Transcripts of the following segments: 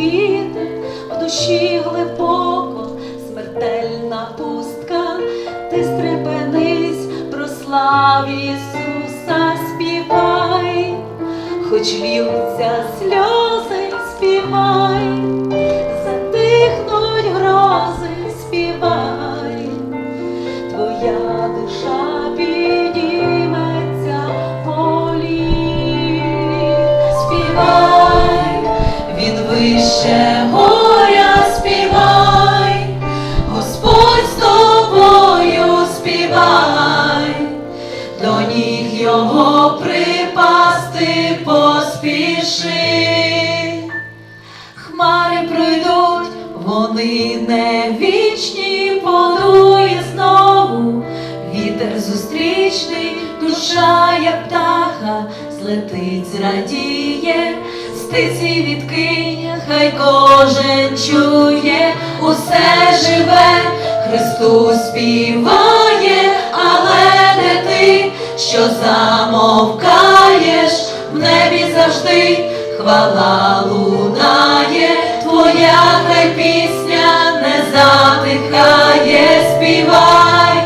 вітер в душі глибоко, смертельна пустка, ти стрепенись, прослав Ісуса, співай, хоч льються сльози, співай, затихнуть грози, співай, твоя душа підійметься полі, співай, вище горя співай, Господь з тобою співай, до ніг його припасти поспіши. Хмари пройдуть, вони не вічні, подує знову. Вітер зустрічний, душа, як птаха, злетить, зрадіє, стиці відкинь, хай кожен чує, усе живе, Христос співає, але не ти, що замовкаєш, в небі завжди хвала лунає, твоя хай пісня не затихає, співай,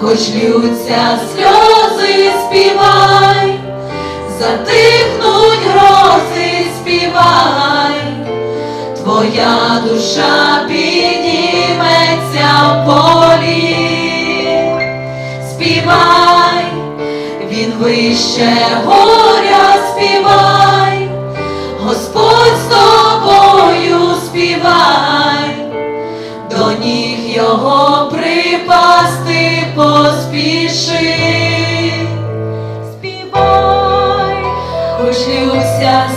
хоч ллються сльози, співай, затихнуть твоя душа підніметься в полі, співай, він вище горя співай, Господь з тобою співай, до ніг його припасти поспіши, співай, хоч ллються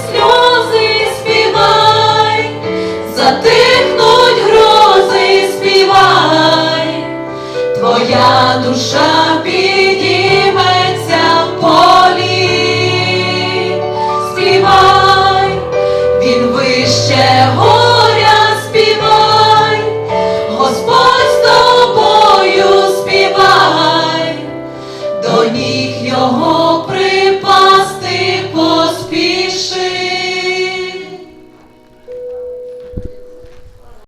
wyjście.